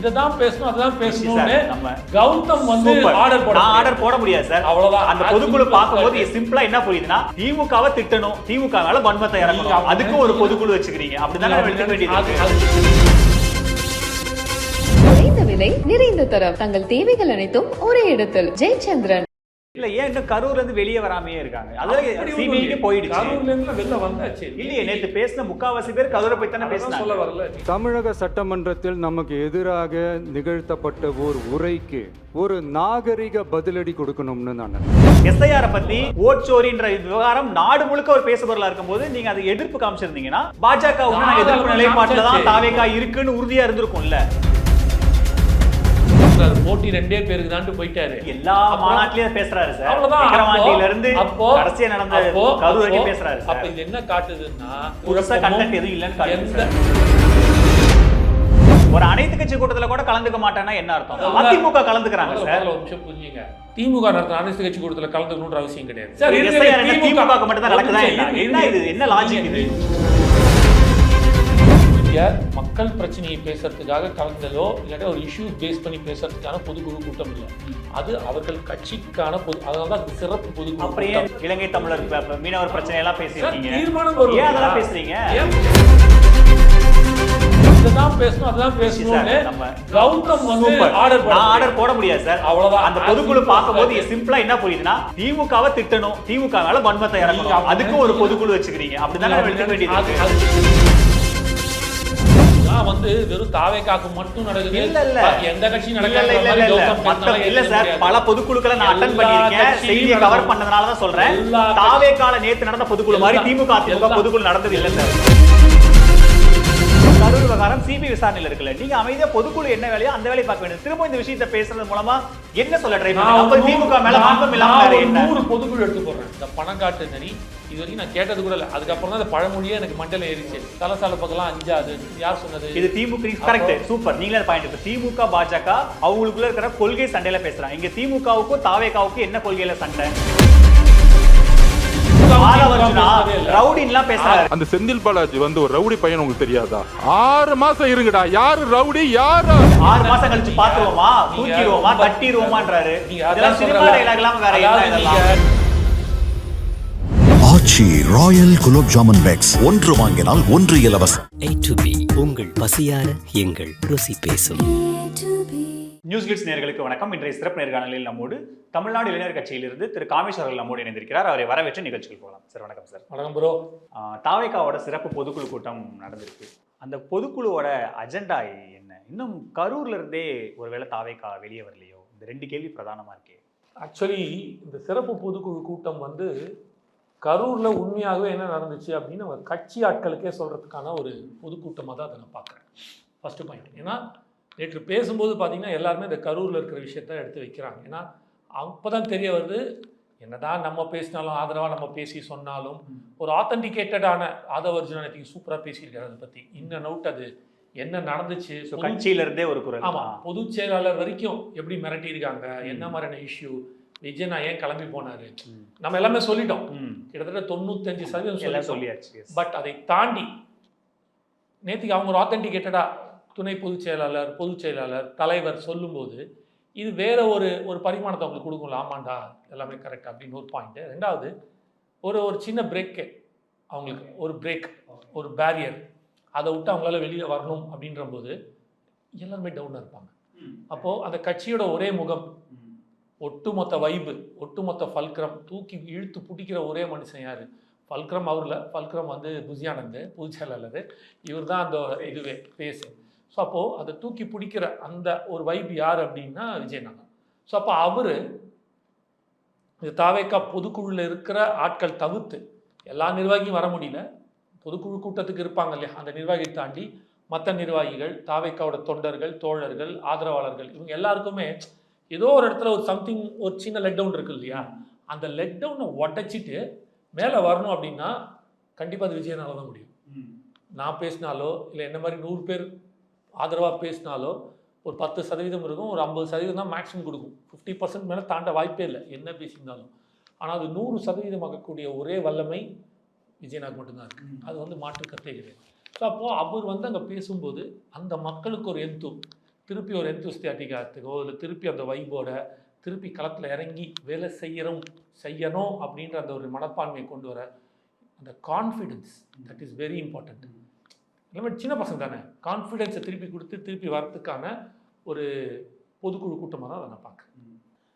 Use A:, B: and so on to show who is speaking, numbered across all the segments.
A: இதை தான் பேசணும் அதுதான் பேசணும்னு கௌதம் வந்து. ஆர்டர் போட
B: ஆர்டர் போட முடியாது சார்
A: அவ்வளவுதான்.
B: அந்த பொதுக்குழு பார்க்கும்போது
A: correct.
B: சிம்பிளா என்ன புரியுதுன்னா திமுகவை திட்டணும். திமுக மேல வன்மத்தை இறக்கணும்.
A: அப்படி
B: அதுக்கு ஒரு பொதுக்குழு வச்சுக்கிறீங்க. அப்படிதானே
A: அப்படி
B: எடுத்துக்க வேண்டியது
C: விலை நிறைந்த தரம். தங்கள் தேவைகள் அனைத்தும் ஒரே இடத்தில். ஜெயச்சந்திரன்.
B: இல்ல ஏன் இன்னும் கரூர்ல இருந்து வெளியே வராமையே இருக்காங்க? அதாவது சிபிஐக்கு. போயிடுச்சு.
A: கரூர்ல இருந்து வெளில வந்தாச்சு.
B: இல்லையே நேத்து பேசின முக்காவாசி பேர் கரூரை போய் தானே
A: அதான் சொல்ல வரல.
D: தமிழக சட்டமன்றத்தில் நமக்கு எதிராக நிகழ்த்தப்பட்ட ஒரு உரைக்கு ஒரு நாகரிக பதிலடி கொடுக்கணும்னு நான்.
B: எஸ்ஐஆர் பத்தி ஓட்சோரின்ற விவகாரம் நாடு முழுக்க ஒரு பேசுபொருளா இருக்கும்போது நீங்க அதை எதிர்ப்பு காமிச்சிருந்தீங்கன்னா பாஜக எதிர்ப்பு நிலைப்பாட்டுல தான் தாவேகா இருக்குன்னு உறுதியா இருந்திருக்கும்ல.
A: அது போட்டி ரெண்டே பேருக்கு தான்ட்டு போயிட்டாரு.
B: எல்லா மாநாட்டிலயும் பேசுறாரு சார்.
A: அவ்வளவுதான்.
B: இருந்து
A: அப்போ
B: கடைசியா நடந்த
A: அப்போ-
B: பேசுறாரு
A: அப்ப இது என்ன காட்டுதுன்னா
B: புதுசா content எதுவும் இல்லைன்னு காட்டுது ஒரு அனைத்து கட்சி கூட்டத்துல கூட கலந்துக்க மாட்டேன்னா என்ன அர்த்தம். அதிமுக கலந்துக்கிறாங்க சார்.
A: ஒரு நிமிஷம் புரிஞ்சுங்க. திமுக நடத்துற அனைத்து கட்சி கூட்டத்தில் கலந்துக்கணுன்ற அவசியம் கிடையாது.
B: சார்,
A: திமுக
B: மட்டும் தான் நடக்குதா என்ன? இது? என்ன logic இது?
A: இங்க மக்கள் பிரச்சனையை பேசுறதுக்காக கலந்ததோ இல்லாட்டி ஒரு இஷ்யூ பேஸ் பண்ணி பேசுறதுக்கான பொதுக்குழு கூட்டம் இல்லை அது அவர்கள் கட்சிக்கான பொது அதனால தான் சிறப்பு பொதுக்குழு கூட்டம்.
B: இலங்கை தமிழர் மீனவர் பிரச்சனை எல்லாம் பேசியிருக்கீங்க
A: தீர்மானம்
B: அதெல்லாம் பேசுறீங்க?
A: இதுதான் பேசணும் அதுதான் பேசணும்னு கௌதம் வந்து. ஆர்டர்
B: நான் ஆர்டர் போட முடியாது சார்
A: அவ்வளவுதான்.
B: அந்த பொதுக்குழு பார்க்கும்போது. சிம்பிளா என்ன புரியுதுன்னா திமுகவை திட்டணும் திமுக மேல வன்மத்தை இறக்கணும்
A: அப்படி
B: அதுக்கு ஒரு பொதுக்குழு வச்சுக்கிறீங்க அப்படிதானே வேண்டியது
A: வந்து வெறும் தாவேக்காக்கு மட்டும் நடக்குது.
B: இல்ல இல்ல.
A: எந்த கட்சியும்
B: இல்ல இல்ல சார். பல பொதுக்குழுக்களை நான் அட்டன் பண்ணிருக்கேன் செய்தியை. கவர் பண்ணதுனால தான் சொல்றேன்.
A: எல்லா கட்சி-
B: தாவே கால நேத்து நடந்த பொதுக்குழு மாதிரி திமுக அதிமுக பொதுக்குழு நடந்தது இல்ல சார். கரூர் விவகாரம் சிபிஐ விசாரணையில் இருக்குல்ல. நீங்க அமைதியா பொதுக்குழு என்ன வேலையோ அந்த வேலையை பார்க்க வேண்டியது. திரும்ப இந்த விஷயத்தை பேசுறது மூலமா என்ன சொல்ல ட்ரை பண்ணுங்க திமுக மேல வன்மம் இல்லாம
A: பொதுக்குழு எடுத்து போடுறேன். இந்த பணக்காட்டு நரி இது வரைக்கும் நான் கேட்டது கூட இல்லை. அதுக்கப்புறம் தான் இந்த பழமொழியே எனக்கு மண்டல ஏறிச்சு. தலசால பக்கம்லாம் அஞ்சாது. யார் சொன்னது?
B: இது திமுக கரெக்ட் சூப்பர். நீங்களே பாயிண்ட் இப்ப திமுக பாஜக அவங்களுக்குள்ள இருக்கிற கொள்கை சண்டையில பேசுறாங்க. இங்க திமுகவுக்கும் தாவேகாவுக்கும் என்ன கொள்கையில சண்டை?
E: அந்த செந்தில் பாலாஜி வந்து ஒரு ரவுடி பையன் உங்களுக்கு தெரியாதா? ஆறு மாசம் இருங்கடா. யாரு ரவுடி? யாரு?
B: ஆறு மாசம் கழிச்சு பாத்துருவோமா? தூக்கிடுவோமா? கட்டிடுவோமான்றாரு.
F: ஆச்சி ராயல் குலோப் ஜாமுன் பேக்ஸ் ஒன்று வாங்கினால் ஒன்று இலவசம்.
G: A to B உங்கள் பசியார எங்கள் ருசி பேசும்.
B: நியூஸ் கிட்ஸ் நேர்களுக்கு வணக்கம். இன்றைய சிறப்பு நேர்காணலில் நம்மோடு தமிழ்நாடு இளைஞர் கட்சியிலிருந்து திரு காமேஷ் அவர்கள் நம்மோடு இணைந்திருக்கிறார். அவரை வரவேற்று நிகழ்ச்சிக்கு போகலாம். சார் வணக்கம் சார்.
A: வணக்கம் ப்ரோ
B: ஆஹ் தாவேகாவோட சிறப்பு பொதுக்குழு கூட்டம் நடந்திருக்கு. அந்த பொதுக்குழுவோட அஜெண்டா என்ன? இன்னும் கரூர்ல இருந்தே ஒருவேளை தாவேகா வெளியே வரலையோ? இந்த ரெண்டு கேள்வி பிரதானமா இருக்கே.
A: ஆக்சுவலி இந்த சிறப்பு பொதுக்குழு கூட்டம் வந்து கரூரில் உண்மையாகவே என்ன நடந்துச்சு அப்படின்னு நம்ம கட்சி ஆட்களுக்கே சொல்கிறதுக்கான ஒரு பொதுக்கூட்டமாக தான் அதை நான் பார்க்குறேன். ஃபஸ்ட்டு பாயிண்ட் ஏன்னா நேற்று பேசும்போது பார்த்தீங்கன்னா எல்லாருமே இந்த கரூரில் இருக்கிற விஷயத்த எடுத்து வைக்கிறாங்க. ஏன்னா அப்போ தான் தெரிய வருது என்னதான் நம்ம பேசினாலும் ஆதரவாக நம்ம பேசி சொன்னாலும் ஒரு ஆத்தன்டிகேட்டடான ஆதவர்ஜுனா நேற்றுக்கு சூப்பராக பேசியிருக்காரு அதை பற்றி இன்ன நவுட் அது என்ன நடந்துச்சு
B: So,
A: பொது-
B: கட்சியில இருந்தே ஒரு குரல்.
A: ஆமா பொதுச் செயலாளர் வரைக்கும் எப்படி மிரட்டியிருக்காங்க என்ன மாதிரியான இஷ்யூ விஜய் நான் ஏன் கிளம்பி போனாரு. நம்ம எல்லாமே சொல்லிட்டோம். கிட்டத்தட்ட தொண்ணூத்தஞ்சு சதவீதம்
B: எல்லாம்
A: சொல்லிட்டோம்
B: சொல்லியாச்சு.
A: பட் அதை தாண்டி நேற்றுக்கு அவங்க ஒரு ஆத்தென்டிகேட்டடா துணை பொதுச் செயலாளர் பொதுச் செயலாளர் தலைவர் சொல்லும்போது இது வேற ஒரு ஒரு பரிமாணத்தை அவங்களுக்கு கொடுக்கும்ல. ஆமாண்டா எல்லாமே கரெக்ட் அப்படின்னு ஒரு பாயிண்ட் ரெண்டாவது ஒரு ஒரு சின்ன பிரேக்கு அவங்களுக்கு ஒரு பிரேக் ஒரு பேரியர் அதை விட்டு அவங்களால வெளியே வரணும் அப்படின்ற போது எல்லாருமே டவுனாக இருப்பாங்க. அப்போது அந்த கட்சியோட ஒரே முகம் ஒட்டுமொத்த வைபு ஒட்டுமொத்த ஃபல்க்ரம் தூக்கி இழுத்து பிடிக்கிற ஒரே மனுஷன் யார்? ஃபல்க்ரம் அவரில் ஃபல்க்ரம் வந்து புஜியானந்து புதுச்சேலது இவர் தான் அந்த இதுவே பேசு ஸோ அப்போது அதை தூக்கி பிடிக்கிற அந்த ஒரு வைப் யார் அப்படின்னா விஜயநாதன் ஸோ அப்போ அவர் இது தாவேக்கா பொதுக்குழுவில் இருக்கிற ஆட்கள் தவிர்த்து எல்லா நிர்வாகியும் வர முடியல. பொதுக்குழு கூட்டத்துக்கு இருப்பாங்க இல்லையா? அந்த நிர்வாகியை தாண்டி மற்ற நிர்வாகிகள் தாவேக்காவோட தொண்டர்கள் தோழர்கள் ஆதரவாளர்கள் இவங்க எல்லாருக்குமே ஏதோ ஒரு இடத்துல ஒரு சம்திங் ஒரு சின்ன லெட் டவுன் இருக்கு இல்லையா? அந்த லெட் டவுனை உடச்சிட்டு மேலே வரணும் அப்படின்னா கண்டிப்பாக அது விஜயனால தான் முடியும். நான் பேசினாலோ இல்லை என்ன மாதிரி நூறு பேர் ஆதரவாக பேசினாலோ ஒரு பத்து சதவீதம் இருக்கும் ஒரு ஐம்பது சதவீதம் தான் மேக்ஸிமம் கொடுக்கும். ஃபிஃப்டி பர்சன்ட் மேலே தாண்ட வாய்ப்பே இல்லை என்ன பேசியிருந்தாலும். ஆனால் அது நூறு சதவீதமாக்கக்கூடிய ஒரே வல்லமை விஜயநாத் மட்டும்தான் இருக்குது அது வந்து மாற்று கருத்தே கிடையாது. ஸோ அப்போது அவர் வந்து அங்கே பேசும்போது அந்த மக்களுக்கு ஒரு எந்து திருப்பி ஒரு எந்தூஸ்தியாட்டிக்காத்துக்கோ இல்லை திருப்பி அந்த வைபோட திருப்பி களத்தில் இறங்கி வேலை செய்யறோம் செய்யணும் அப்படின்ற அந்த ஒரு மனப்பான்மையை கொண்டு வர அந்த confidence that is very important எல்லாமே சின்ன பசங்க தானே? கான்ஃபிடென்ஸை திருப்பி கொடுத்து திருப்பி வரத்துக்கான ஒரு பொதுக்குழு கூட்டமாக தான் அதை நான் பார்க்குறேன்.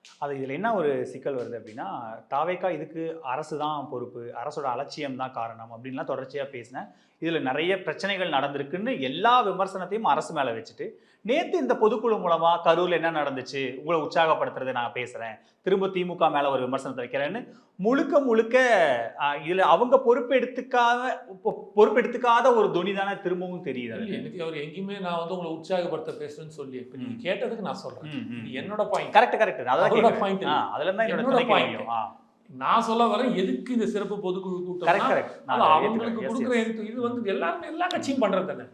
B: அது இதில் என்ன ஒரு சிக்கல் வருது அப்படின்னா தாவேக்கா இதுக்கு அரசு தான் பொறுப்பு அரசோட அலட்சியம் தான் காரணம் அப்படின்லாம் தொடர்ச்சியாக பேசினேன். இதில் நிறைய பிரச்சனைகள் நடந்திருக்குன்னு எல்லா விமர்சனத்தையும் அரசு மேலே வச்சுட்டு நேற்று இந்த பொதுக்குழு மூலமாக கரூரில் என்ன நடந்துச்சு? உங்களை உற்சாகப்படுத்துறதை நான் பேசுகிறேன் திரும்ப திமுக மேலே ஒரு விமர்சனத்தை வைக்கிறேன்னு. முழுக்க முழுக்க இதில் அவங்க பொறுப்பெடுத்துக்காத பொறுப்பெடுத்துக்காத ஒரு துணி தானே திரும்பவும் தெரியுது.
A: எனக்கு அவர் எங்கேயுமே நான் வந்து உங்களை உற்சாகப்படுத்த பேசுறேன்னு சொல்லி இப்போ நீங்க
B: ம்.
A: கேட்டதுக்கு நான் சொல்றேன். என்னோட பாயிண்ட்
B: கரெக்ட் கரெக்ட் அதான் ஆ அதுல தான் என்னோட
A: என்னோட நான் சொல்ல வரேன் எதுக்கு இந்த சிறப்பு பொதுக்குழு கூட்டம் அவங்களுக்கு கொடுக்குற இது- வந்து எல்லாருமே எல்லா கட்சியும் பண்றது தானே.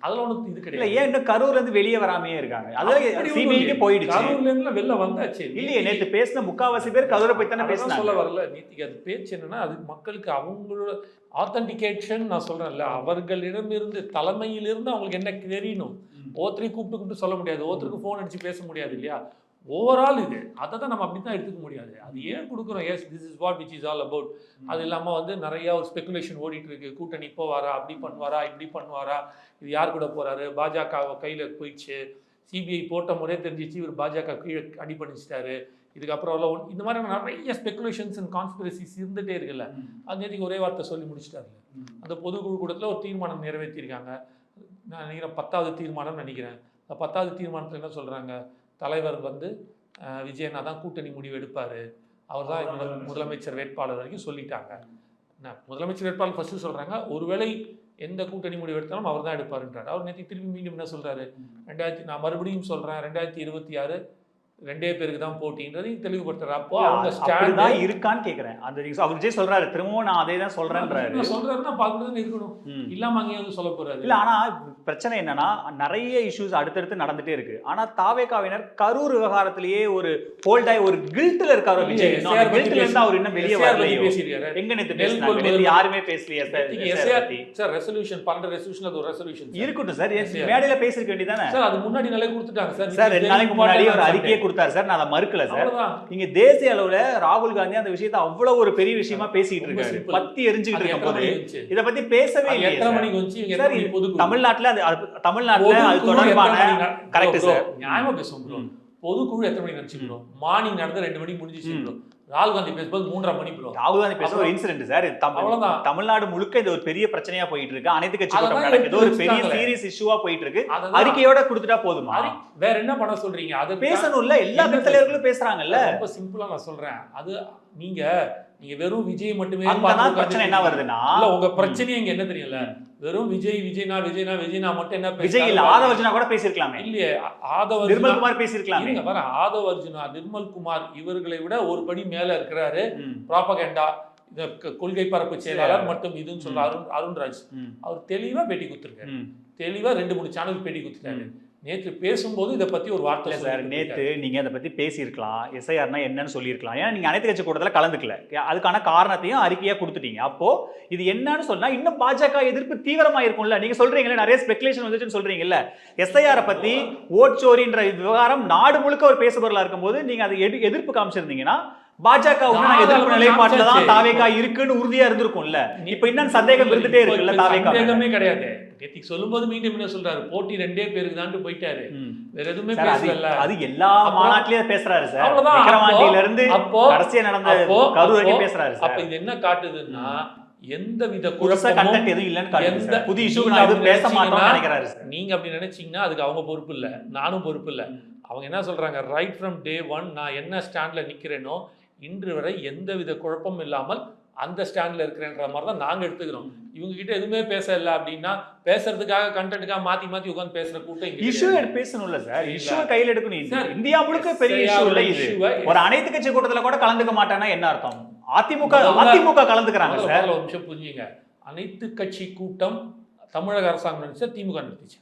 A: அதுல ஒண்ணு இது கிடையாது.
B: ஏன் இன்னும் கரூர்ல இருந்து வெளியே வராமையே இருக்காங்க? அதுல சிபிஐக்கு. போயிடுச்சு.
A: கரூர்ல இருந்து வெளில வந்தாச்சு.
B: இல்லையே நேத்து பேசின முக்காவாசி பேர் கரூரை போய் தானே
A: அதான் சொல்ல வரல. நீத்திக்கு அது பேச்சு என்னன்னா அது மக்களுக்கு அவங்களோட ஆத்தன்டிகேஷன் நான் சொல்றேன்ல அவர்களிடமிருந்து தலைமையிலிருந்து அவங்களுக்கு என்ன தெரியணும்? ஒருத்தரையும் கூப்பிட்டு கூப்பிட்டு சொல்ல முடியாது. ஒருத்தருக்கு ஃபோன் அடிச்சு பேச முடியாது இல்லையா? ஓவரால் இது. அதை தான் நம்ம அப்படி தான் எடுத்துக்க முடியாது. அது ஏன் கொடுக்குறோம்? Yes this is what which is all about அது இல்லாமல் வந்து நிறைய ஒரு ஸ்பெகுலேஷன் ஓடிட்டு இருக்கு கூட்டணி போவாரா அப்படி பண்ணுவாரா இப்படி பண்ணுவாரா? இது யார் கூட போறாரு? பாஜக கையில் போயிடுச்சு. சிபிஐ போட்ட முறையே தெரிஞ்சிச்சு. இவர் பாஜக கீழே அடி பண்ணிச்சிட்டாரு இதுக்கப்புறம் எல்லாம் ஒண்ணு- இந்த மாதிரி நிறைய ஸ்பெகுலேஷன்ஸ் அண்ட் கான்ஸ்பிரசிஸ் இருந்துகிட்டே இருக்குல்ல. அது நேற்றுக்கு ஒரே வார்த்தை சொல்லி முடிச்சிட்டாரு. அந்த பொதுக்குழு கூட்டத்தில் ஒரு தீர்மானம் நிறைவேற்றியிருக்காங்க நான் நினைக்கிறேன் பத்தாவது தீர்மானம் நினைக்கிறேன். அந்த பத்தாவது தீர்மானத்தில் என்ன சொல்கிறாங்க தலைவர் வந்து விஜயனா தான் கூட்டணி முடிவு எடுப்பார். அவர் தான் முதல் முதலமைச்சர் வேட்பாளர் வரைக்கும் சொல்லிட்டாங்க. முதலமைச்சர் வேட்பாளர் ஃபஸ்ட்டு சொல்கிறாங்க ஒருவேளை எந்த கூட்டணி முடிவு எடுத்தாலும் அவர் தான் எடுப்பாருன்றார். அவர் நேற்று திருப்பி மீண்டும் என்ன சொல்கிறாரு ரெண்டாயிரத்தி நான் மறுபடியும் சொல்கிறேன் ரெண்டாயிரத்தி இருபத்தி ஆறு ரெண்டே பேருக்கு தான் போட்டின்றதையும் தெளிவுபடுத்துறாரு. அப்போ அவங்க ஸ்டாண்ட்
B: இருக்கான்னு கேக்குறேன். அந்த அவர் விஜய் சொல்றாரு திரும்பவும் நான் அதே தான் சொல்றேன்றாரு
A: சொல்றாருன்னா பார்க்கறது இருக்கணும். இல்லாம அங்கேயும் வந்து சொல்ல போறாரு.
B: இல்ல ஆனா பிரச்சனை என்னன்னா நிறைய இஷ்யூஸ் அடுத்தடுத்து நடந்துட்டே இருக்கு. ஆனா தாவேகாவினர் கரூர் விவகாரத்திலேயே ஒரு ஹோல்டாய் ஒரு கில்ட்ல இருக்காரு விஜய். இன்னும் அந்த guilt ல இருந்து அவர் இன்னும் வெளியே வரலையோ?
A: பேசியிருக்காரு.
B: எங்க பேசினாங்க நேத்து யாருமே பேசலையே சார்.
A: சார் ரெசல்யூஷன் பண்ற ரெசல்யூஷன் அது ஒரு ரெசல்யூஷன்
B: இருக்கட்டும் சார். மேடையில பேசிருக்க வேண்டியதானே
A: சார் அது முன்னாடி நாளே கொடுத்துட்டாங்க சார்.
B: சார் ரெண்டு நாளைக்கு முன்னாடி ஒரு அறிக்கையை கொடுத்தாரு சார். நான் அதை மறுக்கல சார். நீங்க தேசிய அளவுல ராகுல் காந்தி அந்த விஷயத்தை அவ்வளவு ஒரு பெரிய விஷயமா பேசிட்டு இருக்காரு. பத்தி எரிஞ்சுக்கிட்டு இருக்கும் போது? இத பத்தி பேசவே
A: பொதுக்குழு?
B: தமிழ்நாட்டுல அது தமிழ்நாட்டுல அது தொடர்பான
A: bro,
B: சார்.
A: நியாயமா பேசுவோம். பொதுக்குழு எத்தனை மணிக்கு நடந்துச்சு ப்ரோ? மார்னிங் நடந்து ரெண்டு மணிக்கு முடிஞ்சிச்சு ராகுல் காந்தி பேசும்போது மூன்றரை மணி ப்ரோ
B: ராகுல் காந்தி பேச ஒரு இன்சிடென்ட் சார். தமிழ்நாடு முழுக்க இது ஒரு பெரிய பிரச்சனையா போயிட்டு இருக்கு அனைத்து கட்சி கூட்டம் நடக்குது. ஒரு பெரிய. சீரியஸ் இஷ்யூவா போயிட்டு இருக்கு அறிக்கையோட கொடுத்துட்டா போதுமா?
A: வேற என்ன பண்ண சொல்றீங்க? அது
B: பேசணும்ல. எல்லா தலைவர்களும் பேசுறாங்கல்ல.
A: ரொம்ப சிம்பிளா நான் சொல்றேன். அது நீங்க நீங்க வெறும் விஜய் மட்டுமே
B: பிரச்சனை என்ன வருதுன்னா
A: இல்ல உங்க பிரச்சனை இங்க என்ன தெரியும்ல? வெறும் விஜய் விஜய்னா விஜய்னா விஜய்னா மட்டும் என்ன
B: விஜய் இல்ல
A: பேசுறாரு?
B: ஆதவர்ஜுனா கூட பேசியிருக்கலாமே.
A: இல்லையே ஆதவ
B: நிர்மல்
A: அர்ஜுனா-
B: குமார் பேசியிருக்கலாமே.
A: இருங்க வர ஆதவ அர்ஜுனா நிர்மல் குமார் இவர்களை விட ஒரு படி மேல இருக்கிறாரு. ப்ராபகண்டா இந்த கொள்கை பரப்பு செயலாளர். மட்டும் இதுன்னு சொல்ற. அருண் அருண்ராஜ். அவர் தெளிவா பேட்டி கொடுத்துருக்காரு. தெளிவா ரெண்டு மூணு சேனல் பேட்டி கொடுத்துட்டாரு. நேற்று பேசும்போது இதை பத்தி ஒரு வார்த்தை
B: சார்
A: சொல்லிட்டு
B: நேத்து நீங்க அதை பத்தி பேசியிருக்கலாம். எஸ்ஐஆர்னா என்னன்னு சொல்லியிருக்கலாம். ஏன்னா நீங்க அனைத்து கட்சி கூட்டத்துல கலந்துக்கல. அதுக்கான காரணத்தையும் அறிக்கையா கொடுத்துட்டீங்க. அப்போ இது என்னன்னு சொன்னா இன்னும் பாஜக எதிர்ப்பு தீவிரமா இருக்கும்ல நீங்க சொல்றீங்கல்ல நிறைய ஸ்பெகுலேஷன் வந்துச்சுன்னு சொல்றீங்கல்ல. எஸ்ஐஆரை பத்தி ஓட்சோரின்ற விவகாரம் நாடு முழுக்க ஒரு பேசுபொருளா இருக்கும்போது நீங்க அதை எடு- எதிர்ப்பு காமிச்சிருந்தீங்கன்னா பாஜக எதிர்ப்பு நிலைப்பாட்டுல தான். தாவேகா இருக்குன்னு உறுதியா இருந்திருக்கும்ல. இப்ப இன்னும் சந்தேகம் இருந்துட்டே இருக்குல்ல
A: இப்ப
B: தாவேகா மேல.
A: சந்தேகமே கிடையாது. நேத்திக்கு சொல்லும்போது மீண்டும் என்ன சொல்றாரு போட்டி ரெண்டே பேருக்கு தான்ட்டு போயிட்டாரு. வேற எதுவுமே பேசல
B: அது எல்லா மாநாட்டிலயும் பேசுறாரு சார்.
A: அவ்வளவுதான்.
B: இருந்து
A: அப்போ
B: கடைசியா நடந்த கரூர் பேசுறாரு
A: அப்ப இது என்ன காட்டுதுன்னா எந்த வித குழப்பமும்
B: எதுவும் இல்லைன்னு
A: எந்த-
B: புது இஷ்யூ பேச நினைக்கிறாரு
A: நீங்க அப்படி நினைச்சீங்கன்னா அதுக்கு அவங்க பொறுப்பு இல்ல. நானும் பொறுப்பு இல்ல. அவங்க என்ன சொல்றாங்க ரைட் ஃப்ரம் டே ஒன் நான் என்ன ஸ்டாண்ட்ல நிக்கிறேனோ இன்று வரை எந்தவித குழப்பமும் இல்லாமல் அந்த ஸ்டாண்ட்ல இருக்கிறேன்ற மாதிரி தான் நாங்க எடுத்துக்கிறோம். இவங்க கிட்ட எதுவுமே பேச இல்ல அப்படின்னா பேசுறதுக்காக கண்டென்ட்டுக்காக மாத்தி மாத்தி உட்கார்ந்து பேசுற கூட்டம்
B: இஷ்யூ பேசணும்ல சார். இஷ்யூ கையில எடுக்கணும்.
A: சார்,
B: இந்த- இந்தியா முழுக்க பெரிய இஷ்யூ இல்ல இது. ஒரு அனைத்து கட்சி கூட்டத்துல கூட கலந்துக்க மாட்டேன்னா என்ன அர்த்தம்? அதிமுக அதிமுக கலந்துக்கிறாங்க சார்
A: ஒரு நிமிஷம் புரிஞ்சுங்க. அனைத்து கட்சி கூட்டம் தமிழக அரசாங்கம் நினைச்சா திமுக நடத்திச்சு.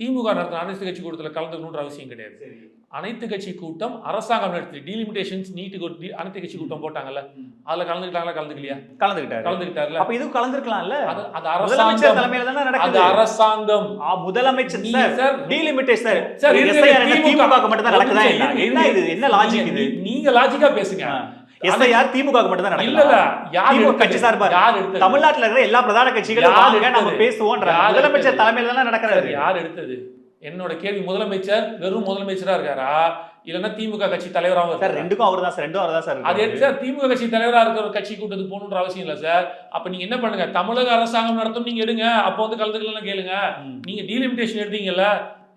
A: திமுக நடத்துற அனைத்து கட்சி கூட்டத்தில் கலந்துக்கணுன்ற அவசியம் கிடையாது. அனைத்து கட்சி கூட்டம் அரசாங்கம் நடத்தி டீலிமிட்டேஷன்ஸ் நீட்டுக்கு அனைத்து கட்சி கூட்டம் போட்டாங்கல்ல. அதுல கலந்துக்கிட்டாங்களா கலந்துக்கலையா?
B: கலந்துக்கிட்டாரு.
A: கலந்துக்கிட்டாருல
B: அப்ப இதுவும் கலந்துருக்கலாம்ல?
A: அது அரசாங்கம்.
B: தலைமையில தானே நடக்குது.
A: அரசாங்கம்.
B: முதலமைச்சர் சார் டீலிமிட்டேட் சார்.
A: திமுக.
B: மட்டும் தான் நடக்குதா என்ன? இது. என்ன லாஜிக் இது?
A: நீங்க லாஜிக்கா பேசுங்க.
B: எஸ்ஐஆர் திமுக மட்டும் தான்
A: இல்ல இல்ல யார்?
B: கட்சி சார்பா
A: யார் எடுத்தது
B: தமிழ்நாட்டுல இருக்கிற எல்லா பிரதான கட்சிகளும் வாங்க நம்ம? பேசுவோன்ற முதலமைச்சர்? தலைமையில தானே நடக்கிறது
A: யார் எடுத்தது என்னோட கேள்வி முதலமைச்சர் வெறும் முதலமைச்சரா இருக்காரா இல்லன்னா திமுக கட்சி தலைவராகவும்
B: சார்? ரெண்டுக்கும் அவர் தான் சார் ரெண்டும் அவர் தான் சார்
A: அது. எது சார் திமுக கட்சி தலைவரா இருக்கிற ஒரு கட்சி கூட்டத்துக்கு போகணுன்ற அவசியம் இல்ல சார் அப்ப நீங்க என்ன பண்ணுங்க தமிழக அரசாங்கம் நடத்தும் நீங்க எடுங்க அப்போ வந்து கலந்துக்கலாம் கேளுங்க
B: ம்.
A: நீங்க டீலிமிட்டேஷன் எடுத்தீங்கல்ல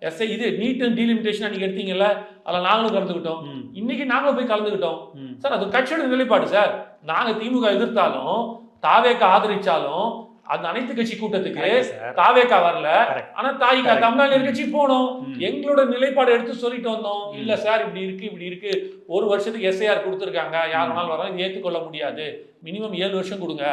A: எஸ்ஐ இது நீட் டீலிமிட்டேஷன் நீங்க எடுத்தீங்கல்ல அதில் நாங்களும் கலந்துக்கிட்டோம் இன்னைக்கு நாங்களும் போய் கலந்துக்கிட்டோம். சார் அது கட்சியோட நிலைப்பாடு சார் நாங்க திமுக எதிர்த்தாலும் தாவேக்க ஆதரிச்சாலும் அந்த அனைத்து கட்சி கூட்டத்துக்கு. தாவேக்கா வரல. ஆனா தாய்க்கா. தமிழ்நாடு கட்சி போனோம். எங்களோட நிலைப்பாடு எடுத்து சொல்லிட்டு வந்தோம். இல்ல சார் இப்படி இருக்கு இப்படி இருக்கு ஒரு வருஷத்துக்கு எஸ்ஐஆர் கொடுத்துருக்காங்க யார் வேணாலும் ஏற்றுக்கொள்ள முடியாது மினிமம் ஏழு வருஷம் கொடுங்க.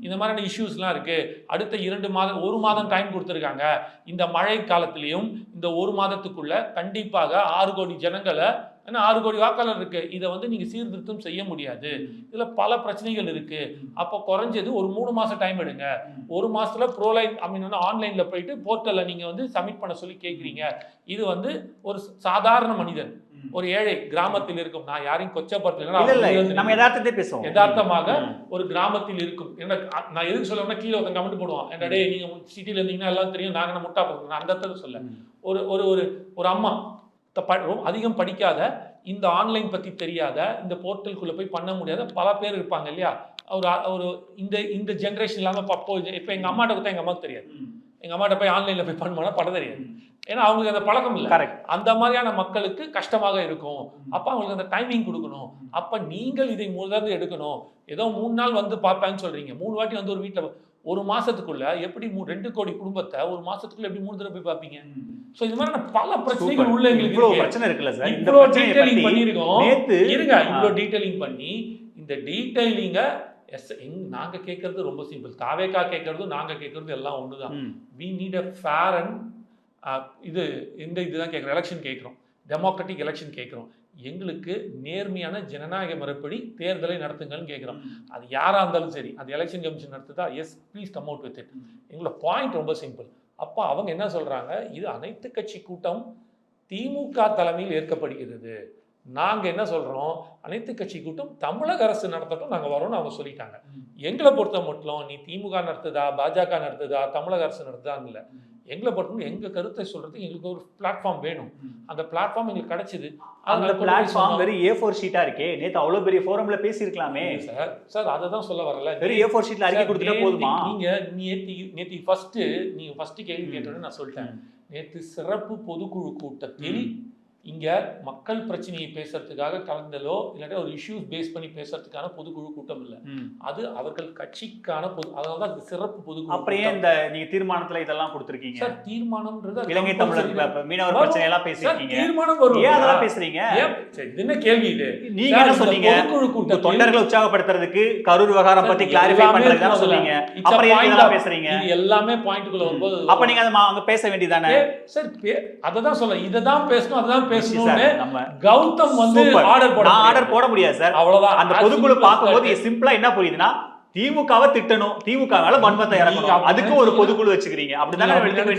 A: இந்த மாதிரியான இஷ்யூஸ்லாம் இருக்கு. அடுத்த இரண்டு மாதம் ஒரு மாதம் டைம் கொடுத்துருக்காங்க. இந்த மழை காலத்திலையும் இந்த ஒரு மாதத்துக்குள்ள கண்டிப்பாக ஆறு கோடி ஜனங்களை ஏன்னா ஆறு கோடி வாக்காளர் இருக்கு. இதை வந்து நீங்க சீர்திருத்தம் செய்ய முடியாது. இதுல பல பிரச்சனைகள் இருக்கு. அப்போ குறைஞ்சது ஒரு மூணு மாசம் டைம் எடுங்க. ஒரு மாசத்துல ப்ரோலைன் ஐ மீன் வந்து ஆன்லைன்ல போயிட்டு போர்ட்டல்ல நீங்க வந்து சப்மிட் பண்ண சொல்லி கேட்குறீங்க இது வந்து ஒரு சாதாரண மனிதன். ஒரு ஏழை கிராமத்தில் இருக்கும். நான் யாரையும் கொச்சப்படுத்தல
B: நம்ம யதார்த்தத்தை பேசுவோம்.
A: யதார்த்தமாக. ஒரு கிராமத்தில் இருக்கும். என்ன நான் எதுக்கு சொல்லணும்னா கீழே ஒருத்தன் கமெண்ட் போடுவான். என்ன டேய் நீங்க சிட்டில இருந்தீங்கன்னா எல்லாம் தெரியும். நாங்க முட்டா போடுறோம் நான் அந்த இடத்துல சொல்ல. ஒரு ஒரு ஒரு ஒரு அம்மா அதிகம் படிக்காத இந்த ஆன்லைன் பத்தி தெரியாத இந்த போர்ட்டலுக்குள்ள போய் பண்ண முடியாத பல பேர் இருப்பாங்க இல்லையா? ஒரு ஒரு இந்த இந்த ஜென்ரேஷன் இல்லாம பப்போ இப்போ எங்க அம்மாட்ட கொடுத்தா எங்க அம்மாவுக்கு தெரியாது.
B: ம்.
A: எங்க அம்மாட்ட போய் ஆன்லைன்ல போய் பண்ண பண்ண தெரியாது. ஏன்னா அவங்களுக்கு அந்த பழக்கம் இல்லை.
B: கரெக்ட்
A: அந்த மாதிரியான மக்களுக்கு கஷ்டமாக இருக்கும். அப்ப அவங்களுக்கு அந்த டைமிங் கொடுக்கணும். அப்ப நீங்கள் இதை முதல்ல எடுக்கணும். ஏதோ மூணு நாள் வந்து பார்ப்பேன்னு சொல்றீங்க. மூணு வாட்டி வந்து ஒரு வீட்டில் ஒரு மாசத்துக்குள்ள எப்படி மூ- ரெண்டு கோடி குடும்பத்தை ஒரு மாசத்துக்குள்ள எப்படி மூணு தடவை போய் பார்ப்பீங்க? ஸோ இது மாதிரியான பல பிரச்சனைகள் உள்ள எங்களுக்கு.
B: பிரச்சனை இருக்குல்ல சார். இந்த
A: இவ்வளோ டீடைலிங்
B: நேத்து
A: இருங்க. இவ்வளோ டீடைலிங் பண்ணி இந்த டீடைலிங்க எஸ் எங் நாங்க கேட்கறது ரொம்ப சிம்பிள் தாவேக்கா கேட்கறதும் நாங்க கேட்கறது எல்லாம் ஒண்ணுதான். We need a fair and இது இந்த இதுதான் கேட்குறோம். எலெக்ஷன் கேட்குறோம். டெமோக்ராட்டிக் எலெக்ஷன் கேட்குறோம். எங்களுக்கு நேர்மையான ஜனநாயக முறைப்படி தேர்தலை நடத்துங்கள்னு கேட்குறோம். அது யாராக இருந்தாலும் சரி அது election commission நடத்துதா? Yes please come out with it எங்களோட பாயிண்ட் ரொம்ப சிம்பிள் அப்போ அவங்க என்ன சொல்கிறாங்க இது அனைத்து கட்சி கூட்டம் திமுக தலைமையில் ஏற்கப்படுகிறது. நாங்கள் என்ன சொல்கிறோம் அனைத்து கட்சி கூட்டம் தமிழக அரசு நடத்தட்டும் நாங்கள் வரோம்னு அவங்க சொல்லிட்டாங்க. எங்களை பொறுத்த மட்டும் நீ திமுக நடத்துதா? பாஜக நடத்துதா? தமிழக அரசு நடத்துதான்னு இல்லை. எங்களை பொறுத்த எங்கள் கருத்தை சொல்கிறதுக்கு எங்களுக்கு ஒரு பிளாட்ஃபார்ம் வேணும். அந்த பிளாட்ஃபார்ம் எங்களுக்கு கிடைச்சிது.
B: அந்த பிளாட்ஃபார்ம் வெறும் ஏ ஃபோர் ஷீட்டா இருக்கே. நேத்து அவ்வளவு பெரிய ஃபோரம்ல பேசியிருக்கலாமே.
A: சார். சார் அதை தான் சொல்ல வரல.
B: வெறும் ஏ ஃபோர் ஷீட்ல அறிக்கை கொடுத்துட்டா போதுமா?
A: நீங்க நேத்தி நேத்தி ஃபர்ஸ்ட் நீங்க ஃபர்ஸ்ட் கேள்வி. கேட்டோன்னு நான் சொல்லிட்டேன். நேத்து சிறப்பு பொதுக்குழு கூட்டத்தில். இங்க மக்கள் பிரச்சனையை பேசுறதுக்காக கலந்தலோ இல்லாட்டி ஒரு இஷ்யூஸ் பேஸ் பண்ணி பேசுறதுக்கான பொதுக்குழு கூட்டம் இல்ல. அது அவர்கள் கட்சிக்கான பொது அதனால தான் சிறப்பு பொதுக்குழு
B: ஏன்
A: கூட்டம்.
B: இந்த நீங்க தீர்மானத்துல இதெல்லாம் கொடுத்துருக்கீங்க?
A: சார் தீர்மானம்ன்றது
B: இலங்கை தமிழர். மீனவர். பிரச்சனை எல்லாம் பேசியிருக்கீங்க.
A: தீர்மானம் வரும்.
B: ஏன் அதெல்லாம் பேசுறீங்க?
A: இது என்ன கேள்வி இது?
B: நீங்க என்ன சொன்னீங்க?
A: பொதுக்குழு கூட்டத்தில்
B: தொண்டர்களை உற்சாகப்படுத்துறதுக்கு கரூர் விவகாரம் பத்தி கிளாரிஃபை பண்றதுக்கு தானே
A: a
B: அப்புறம் ஏன் இதெல்லாம் பேசுறீங்க?
A: இது எல்லாமே பாயிண்ட்டுக்குள்ள வரும்போது
B: அப்ப நீங்க அங்க பேச வேண்டியதானே
A: சார் அததான் சொல்ல இததான் பேசணும் அததான் பேசணும்னு கௌதம் வந்து. ஆர்டர் போட
B: ஆர்டர். போட முடியாது சார்
A: அவ்வளவுதான்
B: அந்த பொதுக்குழு பார்க்கும்போது. சிம்பிளா என்ன புரியுதுன்னா திமுகவை திட்டணும். திமுக மேல வன்மத்தை
A: நீங்க
B: இறக்கணும் அதுக்கு ஒரு பொதுக்குழு வச்சுக்கிறீங்க. அப்படிதானே எடுத்துக்க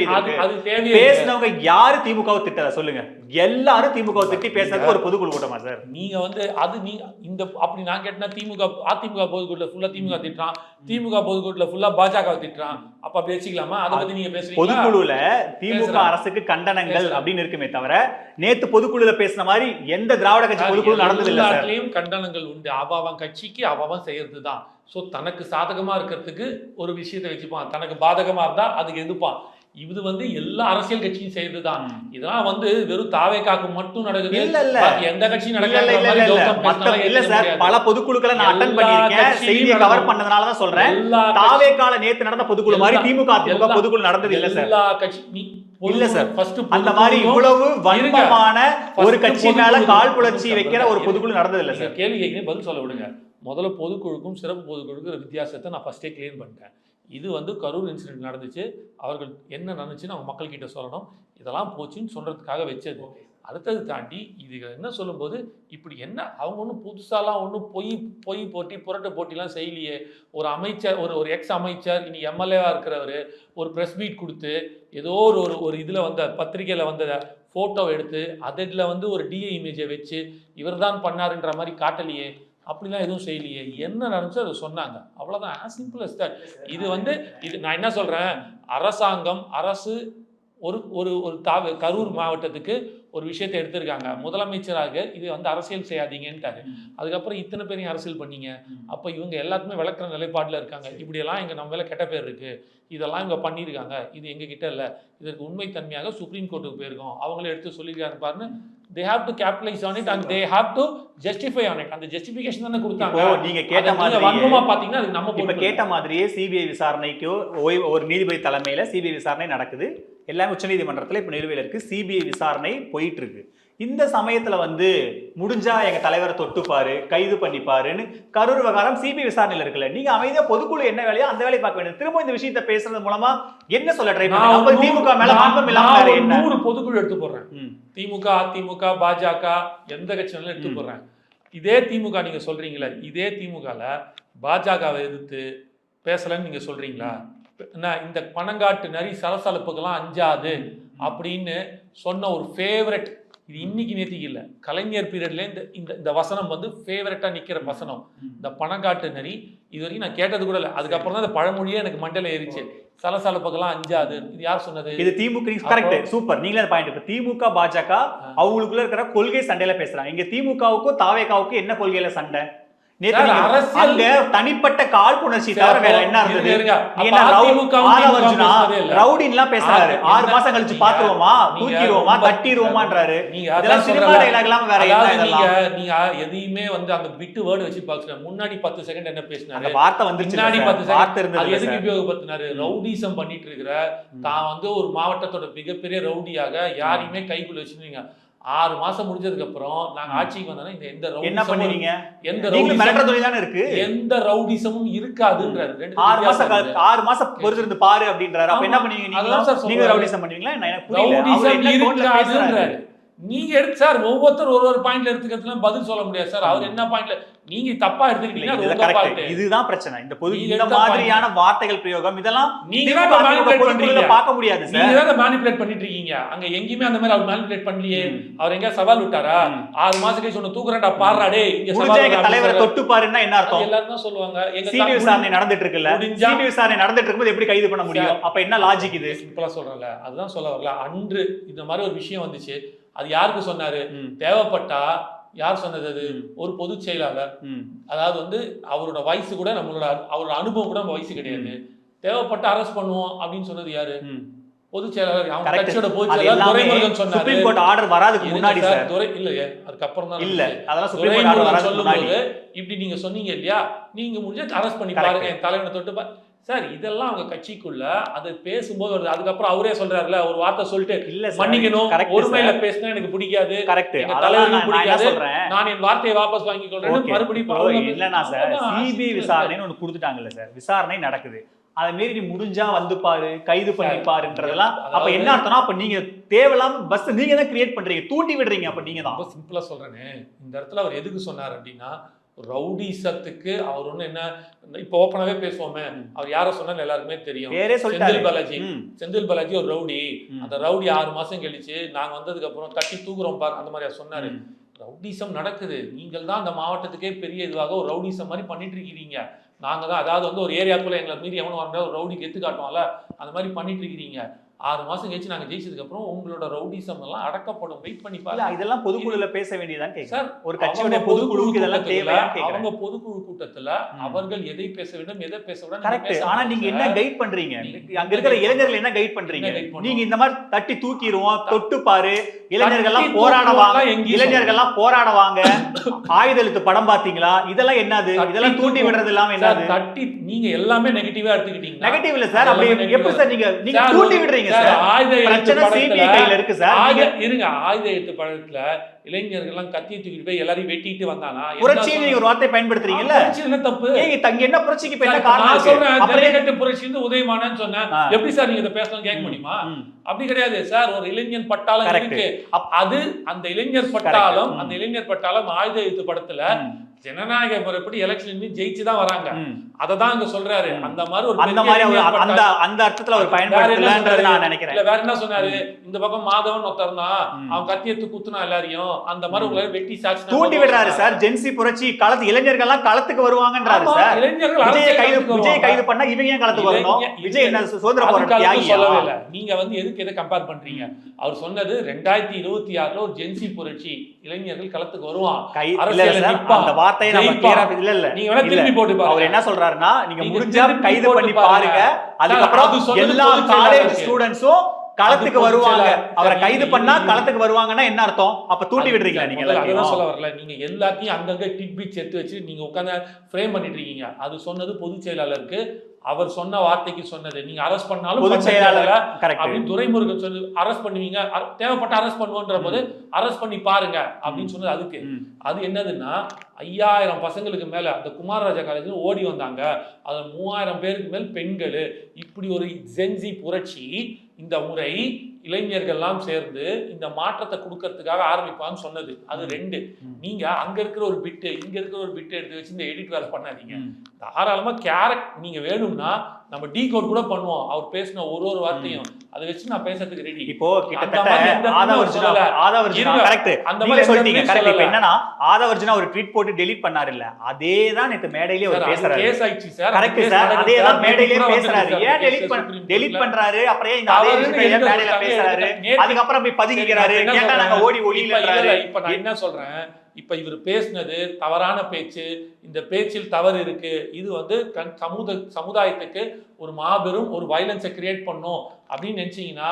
B: வேண்டியது. பேசினவங்க யாரு திமுகவை திட்டத சொல்லுங்க. எல்லாரும் திமுகவை திட்டி பேசுறதுக்கு ஒரு பொதுக்குழு கூட்டமா சார்?
A: நீங்க வந்து அது நீ இந்த அப்படி நான் கேட்டேன்னா திமுக அதிமுக பொதுக்கூட்டில் ஃபுல்லா திமுக திட்டுறான். திமுக பொதுக்கூட்டில் ஃபுல்லா பாஜக திட்டுறான். அப்ப அப்படி வச்சுக்கலாமா அதை பத்தி நீங்க பேசுறீங்க
B: பொதுக்குழுல திமுக. அரசுக்கு கண்டனங்கள். அப்படின்னு இருக்குமே தவிர நேத்து பொதுக்குழுல பேசின மாதிரி எந்த திராவிட கட்சி பொதுக்குழு நடந்தது
A: எல்லாத்துலயும் கண்டனங்கள் உண்டு. அவ அவன் கட்சிக்கு அவ அவன் செய்யறது தான் ஸோ தனக்கு சாதகமா இருக்கிறதுக்கு ஒரு விஷயத்தை வச்சுப்பான். தனக்கு பாதகமா இருந்தா அதுக்கு எதிர்ப்பான். இது வந்து எல்லா அரசியல் கட்சியும் செய்யறது தான் இதெல்லாம் வந்து வெறும் தாவேக்காக்கு மட்டும் நடக்குது.
B: இல்ல இல்ல.
A: எந்த கட்சியும்
B: இல்ல
A: நடக்காத
B: இல்ல சார். பல பொதுக்குழுக்களை நான் அட்டன்
A: கட்சியும்
B: செய்தியை. கவர் பண்ணதுனால தான் சொல்றேன். தாவே கால நேத்து நடந்த பொதுக்குழு மாதிரி திமுக
A: எல்லா-
B: பொதுக்குழு நடந்தது இல்ல சார்.
A: எல்லா கட்சி
B: இல்ல சார்.
A: ஃபர்ஸ்ட்
B: அந்த மாதிரி இவ்வளவு வன்மமான ஒரு கட்சி மேல கால் புலர்ச்சி. வைக்கிற ஒரு பொதுக்குழு நடந்தது இல்ல சார்.
A: கேள்வி கேட்குறேன் பதில் சொல்ல விடுங்க. முதல்ல பொதுக்குழுக்கும் சிறப்பு பொதுக்குழுக்கும் வித்தியாசத்தை நான் ஃபர்ஸ்டே கிளியர் பண்ணிட்டேன். இது வந்து கரூர் இன்சிடென்ட் நடந்துச்சு. அவர்கள் என்ன நடந்துச்சுன்னு அவங்க மக்கள்கிட்ட சொல்லணும். இதெல்லாம் போச்சுன்னு சொல்கிறதுக்காக வச்சது. அடுத்தது தாண்டி இது என்ன சொல்லும்போது இப்படி என்ன அவங்க ஒன்றும் புதுசாலாம் ஒன்றும் பொய் பொய் போட்டி புரட்டு போட்டிலாம் செய்யலையே. ஒரு அமைச்சர் ஒரு ஒரு எக்ஸ் அமைச்சர் இனி எம்எல்ஏவாக இருக்கிறவர் ஒரு ப்ரெஸ் மீட் கொடுத்து ஏதோ ஒரு ஒரு ஒரு இதில் வந்த பத்திரிக்கையில் வந்த ஃபோட்டோ எடுத்து அதில் வந்து ஒரு டிஏ இமேஜை வச்சு இவர் தான் பண்ணாருன்ற மாதிரி காட்டலையே. அப்படிலாம் எதுவும் செய்யலையே. என்ன நடந்துச்சோ அதை சொன்னாங்க. அவ்வளோதான் simple as that. இது வந்து இது நான் என்ன சொல்கிறேன் அரசாங்கம் அரசு ஒரு ஒரு ஒரு தாவ கரூர் மாவட்டத்துக்கு ஒரு விஷயத்தை எடுத்திருக்காங்க. முதலமைச்சராக இது வந்து அரசியல் செய்யாதீங்கன்ட்டாரு. அதுக்கப்புறம் இத்தனை பேரையும் அரசியல் பண்ணீங்க. அப்போ இவங்க எல்லாத்துக்குமே விளக்குற நிலைப்பாட்டில் இருக்காங்க. இப்படியெல்லாம் எங்கள் நம்ம மேலே கெட்ட பேர் இருக்குது இதெல்லாம் இவங்க பண்ணியிருக்காங்க. இது எங்கள் கிட்ட இல்லை. இதற்கு உண்மைத்தன்மையாக சுப்ரீம் கோர்ட்டுக்கு போயிருக்கோம். அவங்களே எடுத்து சொல்லியிருக்காங்க பாருன்னு they have to capitalise on it and they have to justify on it அந்த ஜஸ்டிஃபிகேஷன் தானே கொடுத்தாங்க.
B: நீங்க கேட்ட மாதிரி
A: வன்மமா பாத்தீங்கன்னா அது நம்ம
B: இப்ப கேட்ட மாதிரியே சிபிஐ விசாரணைக்கோ ஒரு நீதிபதி தலைமையில சிபிஐ விசாரணை நடக்குது. எல்லாமே உச்சநீதிமன்றத்துல இப்ப நிலுவையில் இருக்கு. சிபிஐ விசாரணை போயிட்டு இருக்கு. இந்த சமயத்துல வந்து முடிஞ்சா எங்க தலைவரை தொட்டுப்பாரு கைது பண்ணிப்பாருன்னு கரூர் விவகாரம் சிபிஐ விசாரணையில இருக்குல்ல. நீங்க அமைதியா பொதுக்குழு என்ன வேலையோ அந்த வேலையை பார்க்க வேண்டியது. திரும்ப இந்த விஷயத்தை பேசுறது மூலமா என்ன சொல்ல ட்ரை
A: ஒரு
B: திமுக மேல மாண்பம் இல்லாம
A: நூறு பொதுக்குழு எடுத்து போடுறேன். திமுக அதிமுக பாஜக எந்த கட்சினாலும் எடுத்து. போடுறேன். இதே திமுக நீங்க சொல்றீங்களே இதே திமுகல பாஜகவை எதிர்த்து பேசலன்னு நீங்க சொல்றீங்களா? என்ன இந்த பணங்காட்டு நரி சலசலப்புக்கெல்லாம் அஞ்சாது அப்படின்னு சொன்ன ஒரு ஃபேவரட் இது இன்னைக்கு நேத்திக்கு இல்லை. கலைஞர் பீரியட்ல இந்த இந்த இந்த வசனம் வந்து ஃபேவரட்டா நிக்கிற வசனம். இந்த பணங்காட்டு நரி இது வரைக்கும் நான் கேட்டது கூட இல்லை. அதுக்கப்புறம் தான் இந்த பழமொழியே எனக்கு மண்டல ஏறிச்சு. சலசலப்புக்கெல்லாம் அஞ்சாது. இது யார் சொன்னது?
B: இது திமுக கரெக்ட் சூப்பர். நீங்களே பாயிண்ட் இப்ப திமுக பாஜக அவங்களுக்குள்ள இருக்கிற கொள்கை சண்டையில பேசுறாங்க. இங்க திமுகவுக்கும் தாவேகாவுக்கும் என்ன கொள்கையில சண்டை? அங்க தனிப்பட்ட காழ்ப்புணர்ச்சி தவிர வேற என்ன இருந்தது. ரவுடின்லாம் பேசுறாரு. ஆறு மாசம் கழிச்சு பாத்துருவோமா? தூக்கிடுவோமா? தட்டிடுவோமான்றாரு இதெல்லாம் சினிமா
A: சொல்றேன்.
B: டைலாக் எல்லாம் வேற
A: நீங்க நீங்க எதையுமே வந்து அந்த பிட்டு வேர்டு வச்சு பாக்குற முன்னாடி பத்து செகண்ட் என்ன பேசினாரு?
B: வார்த்தை சார்.
A: பத்து
B: வார்த்தை இருந்தது
A: எதுக்கு. உபயோகப்படுத்தினாரு. ரவுடிசம் பண்ணிட்டு இருக்கிற தான் வந்து ஒரு மாவட்டத்தோட மிகப்பெரிய ரவுடியாக யாரையுமே கைக்குள்ள வச்சிருந்தீங்க. ஆறு மாசம் முடிஞ்சதுக்கு அப்புறம் நாங்க ஆட்சிக்கு வந்தோம்னா இந்த எந்த
B: என்ன பண்ணுவீங்க
A: எந்த
B: மிரட்டுற தானே இருக்கு?
A: எந்த ரவுடிசமும் இருக்காதுன்றாரு.
B: ஆறு மாசம். ஆறு மாசம் பொறுத்திருந்து பாரு அப்படின்றாரு. அப்ப என்ன. பண்ணுவீங்க நீங்க. ரவுடிசம் பண்ணுவீங்களா
A: நீங்க எடுத்து சார் ஒவ்வொருத்தர் ஒரு ஒரு பாயிண்ட்ல எடுத்துக்கிறதுலாம் பதில் சொல்ல முடியாது சார். அவர் என்ன பாயிண்ட்ல நீங்க தப்பா fault.
B: இதுதான் பிரச்சனை. இந்த பொது இந்த மாதிரியான வார்த்தைகள் பிரயோகம் இதெல்லாம்
A: நீங்க தான் பண்றீங்க.
B: பார்க்க முடியாது
A: நீங்க
B: சார்
A: தான் மேனிபுலேட் பண்ணிட்டு இருக்கீங்க அங்க எங்கேயுமே அந்த மாதிரி அவர் மேனிபுலேட் பண்ணலையே. அவர் எங்க சவால் விட்டாரா. ஆறு மாசம் கழிச்சு ஒன்னு தூக்குறேன்டா பாடுறா டேய் இங்க சவால்
B: எங்க தலைவரை தொட்டு பாருன்னா என்ன. அர்த்தம்?
A: எல்லாரும் தான் சொல்லுவாங்க. எங்க
B: சிபி விசாரணை நடந்துட்டு இருக்குல்ல. சிபி விசாரணை நடந்துட்டு இருக்கும்போது எப்படி கைது பண்ண முடியும்? அப்ப என்ன லாஜிக் இது?
A: சிம்பிளா சொல்றேன்ல. அதுதான் சொல்ல வரல. அன்று இந்த மாதிரி ஒரு விஷயம் வந்துச்சு. அது யாருக்கு சொன்னாரு? தேவைப்பட்டா யார் சொன்னது அது? ஒரு பொதுச் செயலாளர். அதாவது வந்து அவரோட வயசு கூட நம்மளோட அவரோட அனுபவம் கூட நம்ம வயசு கிடையாது. தேவைப்பட்ட அரெஸ்ட் பண்ணுவோம் அப்படின்னு சொன்னது யாரு. பொதுச் செயலாளர். அவங்க. கட்சியோட பொதுச் செயலாளர் துரைமுருகன் சொன்னாரு.
B: சுப்ரீம் கோர்ட் ஆர்டர் வராதுக்கு முன்னாடி
A: சார், துரை இல்லையே அதுக்கப்புறம் தான்
B: இல்ல. அதெல்லாம் சுப்ரீம் கோர்ட் ஆர்டர் வராதுக்கு முன்னாடி.
A: இப்படி நீங்க சொன்னீங்க இல்லையா? நீங்க முடிஞ்ச அரெஸ்ட் பண்ணி. பாருங்க. என் தலைவனை தொட்டு சார் இதெல்லாம் அவங்க கட்சிக்குள்ள அது பேசும்போது வருது. அதுக்கப்புறம் அவரே சொல்றாருல ஒரு வார்த்தை சொல்லிட்டு
B: இல்ல
A: மன்னிக்கணும் ஒருமையில பேசினா எனக்கு பிடிக்காது.
B: கரெக்ட்
A: தலைவருக்கு பிடிக்காது.
B: சொல்றேன்?
A: நான் என் வார்த்தையை வாபஸ் வாங்கிக் கொள்றேன். மறுபடியும்
B: இல்லைன்னா சார். சிபிஐ விசாரணைன்னு ஒன்று கொடுத்துட்டாங்கல்ல சார். விசாரணை நடக்குது. அதை மீறி நீ முடிஞ்சா வந்து பாரு கைது பண்ணி
A: சார்,
B: பாருன்றதெல்லாம் அப்ப என்ன அர்த்தம்னா அப்ப நீங்க தேவையில்லாம பஸ் நீங்க தான் கிரியேட் பண்றீங்க. தூண்டி விடுறீங்க. அப்ப நீங்க தான்
A: சிம்பிளா சொல்றேனே. இந்த இடத்துல அவர் எதுக்கு சொன்னார் அப்படின்னா ரவுடிசத்துக்கு அவர் ஒண்ணு என்ன இப்போ ஓப்பனாவே பேசுவோமே. அவர் யாரை சொன்னாலும் எல்லாருக்குமே தெரியும். செந்தில் பாலாஜி. செந்தில் பாலாஜி ஒரு ரவுடி. அந்த ரவுடி ஆறு மாசம் கழிச்சு நாங்க வந்ததுக்கு அப்புறம் தட்டி தூக்குறோம் பார் அந்த மாதிரி சொன்னாரு. ரவுடிசம் நடக்குது. நீங்கள் தான் அந்த மாவட்டத்துக்கே பெரிய இதுவாக ஒரு ரவுடிசம் மாதிரி பண்ணிட்டு இருக்கீங்க. நாங்க தான் அதாவது வந்து ஒரு ஏரியாக்குள்ள எங்களை மீறி எவனும் வர முடியாது ஒரு ரவுடி கெத்து காட்டுவான்ல அந்த மாதிரி பண்ணிட்டு இருக்கிறீங்க ஆறு மாசம் கழிச்சு நாங்க ஜெயிச்சதுக்கு அப்புறம் உங்களோட ரவுடிசம் எல்லாம் அடக்கப்படும். வெயிட் பண்ணி பாருங்க.
B: இதெல்லாம் பொதுக்குழுல பேச வேண்டியதான்
A: சார்
B: ஒரு கட்சியோட பொதுக்குழுவுக்கு இதெல்லாம் கேட்கறேன்
A: அவங்க பொதுக்குழு கூட்டத்துல. அவர்கள் எதை பேச வேண்டும் எதை பேச விட
B: கரெக்ட். ஆனா நீங்க என்ன கைட் பண்றீங்க? அங்க இருக்கிற இளைஞர்கள் என்ன கைட் பண்றீங்க? நீங்க இந்த மாதிரி தட்டி தூக்கிடுவோம் தொட்டு பாரு. இளைஞர்கள்லாம்
A: தட்டி
B: போராடவாங்க
A: எங்கேயும்
B: இளைஞர்கள்லாம் போராடவாங்க. ஆயுத எழுத்து படம் பாத்தீங்களா இதெல்லாம் என்னது? இதெல்லாம் தூண்டி. விடுறது இல்லாம
A: சார்,
B: என்னது?
A: தட்டி நீங்க எல்லாமே நெகட்டிவா எடுத்துக்கிட்டீங்க
B: நெகட்டிவ் இல்ல சார். அப்படி எப்படி சார் நீங்க நீங்க தூண்டி விடுறீங்க? இருக்கு சார்
A: இருங்க ஆயுத எழுத்து படத்துல இளைஞர்கள்லாம் கத்தியை தூக்கிட்டு போய் எல்லாரையும் வெட்டிட்டு வந்தானா
B: நீங்க ஒரு வார்த்தை பயன்படுத்துறீங்கல்ல
A: என்ன தப்பு
B: தங்க என்ன புரட்சிக்கு இப்ப என்ன
A: சார்,
B: காரணம்
A: நான்
B: இருக்கு?
A: சொல்றேன்
B: அப்புறம் ஏன்
A: ஜல்லிக்கட்டு புரட்சி வந்து உதயமானன்னு சொன்னேன். எப்படி சார் நீங்க இதை பேசணும் கேட்க முடியுமா. அப்படி கிடையாது சார் ஒரு இளைஞன் பட்டாளம். இருக்கு அது அந்த இளைஞர் பட்டாளம். அந்த இளைஞர் பட்டாளம் ஆயுத எழுத்து படத்துல. ஜனநாயக முறைப்படி எலெக்ஷன் ஜெயிச்சு தான் வராங்க. அதை தான் இங்க சொல்றாரு. அந்த மாதிரி ஒரு
B: அந்த மாதிரி அந்த. அந்த அர்த்தத்துல அவர் பயன்படுத்தலன்றது? நான் நினைக்கிறேன்
A: இல்ல வேற என்ன சொன்னாரு இந்த பக்கம் மாதவன் ஒருத்தர் தான். அவன் கத்தியத்து குத்துனா எல்லாரையும் அந்த மாதிரி. உங்களை வெட்டி சாட்சி
B: தூண்டி விடுறாரு சார் ஜென்சி புரட்சி களத்து இளைஞர்கள்லாம் களத்துக்கு வருவாங்கன்றாரு சார்
A: இளைஞர்கள்
B: விஜய்
A: அரசியல்
B: கைது விஜய். கைது பண்ணா இவங்க ஏன் களத்துக்கு வரணும் விஜய் என்ன சுதந்திர
A: அதுக்கு
B: போராட்ட
A: அதுக்கு
B: தியாகியா
A: சொல்லவே இல்ல. நீங்க வந்து எதுக்கு எதை கம்பேர் பண்றீங்க அவர் சொன்னது ரெண்டாயிரத்தி இருபத்தி ஆறுல ஒரு ஜென்சி புரட்சி இளைஞர்கள் களத்துக்கு வருவான்
B: கை வார்த்தையை நம்ம ஆ- இல்ல இல்ல
A: நீங்க வேணா. திருப்பி போட்டு பாருங்க.
B: அவர் என்ன சொல்றாருன்னா நீங்க முடிஞ்சா கைது பண்ணி
A: பாருங்க.
B: அதுக்கப்புறம் எல்லா காலேஜ். ஸ்டூடெண்ட்ஸும் களத்துக்கு வருவாங்க. அவரை கைது பண்ணா களத்துக்கு வருவாங்கன்னா என்ன அர்த்தம்? அப்ப தூண்டி விடுறீங்களா நீங்க எல்லாத்தையும்?
A: சொல்ல வரல. நீங்க எல்லாத்தையும் அங்கங்க டிட்பிட்ஸ் எடுத்து வச்சு நீங்க உட்காந்து ஃப்ரேம் பண்ணிட்டு இருக்கீங்க. அது சொன்னது பொதுச் செயலாளருக்கு. அவர் சொன்ன வார்த்தைக்கு சொன்னது. நீங்க அரெஸ்ட் பண்ணாலும்
B: பொதுச் செயலாளர்
A: அப்படின்னு துரைமுருகன் சொல்லி அரெஸ்ட் பண்ணுவீங்க. தேவைப்பட்ட அரெஸ்ட் பண்ணுவோன்ற போது அரெஸ்ட் பண்ணி பாருங்க. அப்படின்னு சொன்னது அதுக்கு. அது என்னதுன்னா ஐயாயிரம் பசங்களுக்கு மேல அந்த குமாரராஜா காலேஜில் ஓடி வந்தாங்க. அது மூவாயிரம் பேருக்கு மேல் பெண்கள். இப்படி ஒரு ஜென்சி புரட்சி இந்த முறை இளைஞர்கள்லாம் சேர்ந்து இந்த மாற்றத்தை கொடுக்கறதுக்காக ஆரம்பிப்பான்னு சொன்னது அது ரெண்டு. நீங்க அங்க இருக்கிற ஒரு பிட்டு இங்க இருக்கிற ஒரு பிட்டு எடுத்து வச்சு இந்த எடிட் வேலை பண்ணாதீங்க. தாராளமா கேரக்ட் நீங்க வேணும்னா நம்ம டீ கோட் கூட பண்ணுவோம். அவர் பேசின ஒரு ஒரு வார்த்தையும். அதை வச்சு நான் பேசுறதுக்கு ரெடி
B: இப்போ
A: அந்த
B: கிட்டத்தட்ட
A: மாதிரி
B: சொல்லிட்டீங்க கரெக்ட் இப்ப. என்னன்னா ஆதவர்ஜுனா ஒரு ட்வீட் போட்டு டெலீட் பண்ணாரு இல்ல அதே தான் நேத்து மேடையிலே அவர் பேசுறாரு.
A: கேஸ் ஆயிடுச்சு சார்.
B: கரெக்ட் சார் அதே தான் மேடையிலே பேசுறாரு. ஏன் டெலீட் பண்ண டெலீட் பண்றாரு? அப்புறம் இந்த அதே விஷயத்தை மேடையில பேசுறாரு? அதுக்கப்புறம் போய் பதுங்கிக்கிறாரு கேட்டா நாங்க? ஓடி
A: இப்ப
B: ஒளியிலன்றாரு
A: இல்ல, இப்ப நான் என்ன சொல்றேன்? இப்போ இவர் பேசினது தவறான பேச்சு இந்த பேச்சில் தவறு இருக்கு. இது வந்து கண் சமூக சமுதாயத்துக்கு ஒரு மாபெரும் ஒரு வைலன்ஸை கிரியேட் பண்ணும் அப்படின்னு நினச்சிங்கன்னா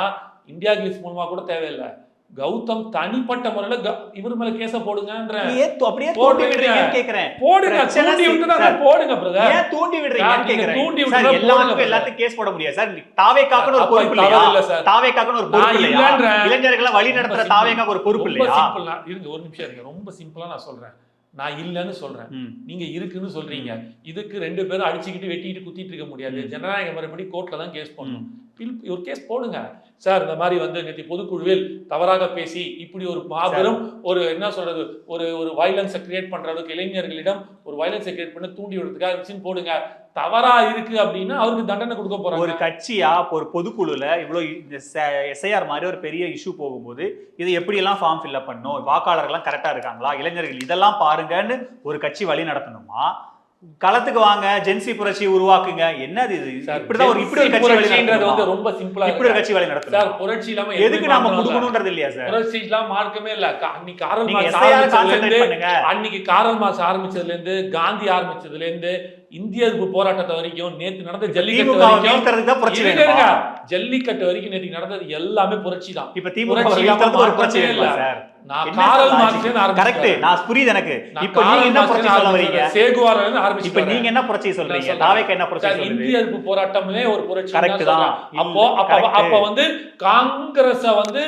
A: இந்தியா கிளிஸ் மூலமாக கூட தேவையில்லை. கௌதம் தனிப்பட்ட முறையில இவர் மேல கேஸ போடுங்கன்ற
B: அப்படியே
A: போடுங்க.
B: தூண்டி விடுறீங்கன்னு கேக்குறேன்
A: போடுங்க தூண்டி விட்டு தான்
B: சார்.
A: போடுங்க பிரதர்
B: ஏன் தூண்டி விடுறீங்கன்னு கேக்குறேன்
A: தூண்டி
B: எல்லாத்துக்கும்
A: போடுங்க.
B: எல்லாத்துக்கும் கேஸ் போட முடியாது சார் தாவேக்காக்குன்னு ஒரு பொறுப்பு இல்லையா
A: இல்ல சார்.
B: தாவேக்காக்குன்னு ஒரு பொறுப்பு இல்லையா. இளைஞர்களை வழி நடத்துற தாவேக்காக்கு ஒரு பொறுப்பு இல்லையா
A: சிம்பிள் இருங்க ஒரு நிமிஷம் இருங்க ரொம்ப சிம்பிளா நான் சொல்றேன் நான் இல்லைன்னு சொல்றேன். நீங்க இருக்குன்னு சொல்றீங்க இதுக்கு ரெண்டு பேரும் அடிச்சுக்கிட்டு வெட்டிட்டு குத்திட்டு இருக்க முடியாது. ஜனநாயக முறைப்படி கோர்ட்ல தான் கேஸ். பண்ணணும் ஒரு கேஸ் போடுங்க. சார் இந்த மாதிரி வந்து நேற்று பொதுக்குழுவில் தவறாக பேசி இப்படி ஒரு மாபெரும் ஒரு என்ன சொல்றது ஒரு ஒரு வயலன்ஸை கிரியேட் பண்ற அளவுக்கு இளைஞர்களிடம் ஒரு வயலன்ஸை கிரியேட் பண்ண தூண்டி விடுறதுக்காக விஷயம் போடுங்க. தவறா இருக்கு அப்படின்னா அவருக்கு தண்டனை கொடுக்க
B: ஒரு கட்சியா ஒரு பொதுக்குழுல இவ்வளோ எஸ்ஐஆர் மாதிரி ஒரு பெரிய இஷ்யூ போகும்போது இது எப்படி எல்லாம் ஃபார்ம் ஃபில்அப் பண்ணும் வாக்காளர்கள்லாம் கரெக்டா இருக்காங்களா? இளைஞர்கள் இதெல்லாம் பாருங்கன்னு ஒரு கட்சி வழி நடத்தணுமா? களத்துக்கு வாங்க ஜென்சி புரட்சி உருவாக்குங்க என்னது இது
A: சார்,
B: இப்படிதான் ஒரு இப்படி ஒரு கட்சி வழி
A: புரட்சின்றது வந்து? ரொம்ப சிம்பிளா
B: இப்படி ஒரு. கட்சி வழி
A: சார்
B: நடத்தணும்
A: புரட்சி இல்லாம
B: எதுக்கு நாம. கொடுக்கணும்ன்றது இல்லையா சார்
A: புரட்சிலாம் மார்க்கமே இல்ல அன்னைக்கு காரல்
B: எஸ்ஐஆர்
A: ஆரம்பிச்சதுல இருந்து அன்னைக்கு காரல் மார்க்ஸ் ஆரம்பிச்சதுல இருந்து காந்தி ஆரம்பிச்சதுல இருந்து இந்திய போராட்டத்தை வரைக்கும் நேத்து நடந்த ஜல்லிக்கட்டு வரைக்கும். ஜல்லிக்கட்டு வரைக்கும் நேற்று நடந்தது எல்லாமே புரட்சி தான்.
B: இப்ப திமுக? கரெக்ட் புரியுது எனக்கு. இப்போ நீங்க என்ன புரட்சி சொல்ல வரீங்க?
A: இருந்து
B: இப்ப நீங்க என்ன புரட்சி சொல்றீங்க. தாவேக்கு என்ன புரட்சி
A: இந்திய எதிர்ப்பு போராட்டமே ஒரு புரட்சி
B: Correct
A: தான். அப்போ அப்ப வந்து காங்கிரஸ வந்து